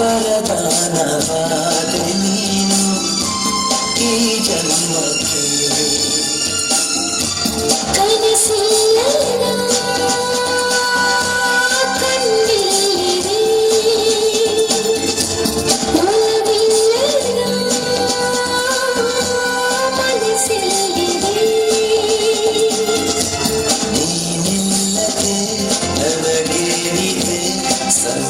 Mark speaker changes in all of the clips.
Speaker 1: ಪರದಾನವಾದೆ ನೀನು ಈ ಜನ್ಮಕ್ಕೆ
Speaker 2: ಕನಸಿಲ್ಲ
Speaker 1: Sunday.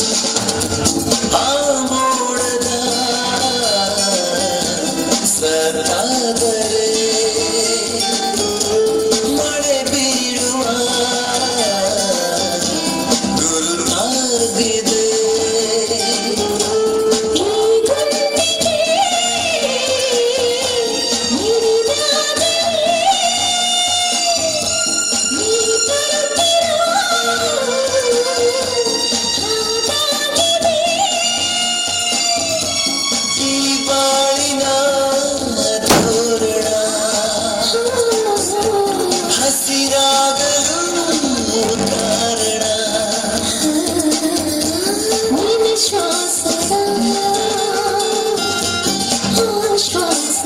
Speaker 2: श्वास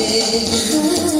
Speaker 1: Deus.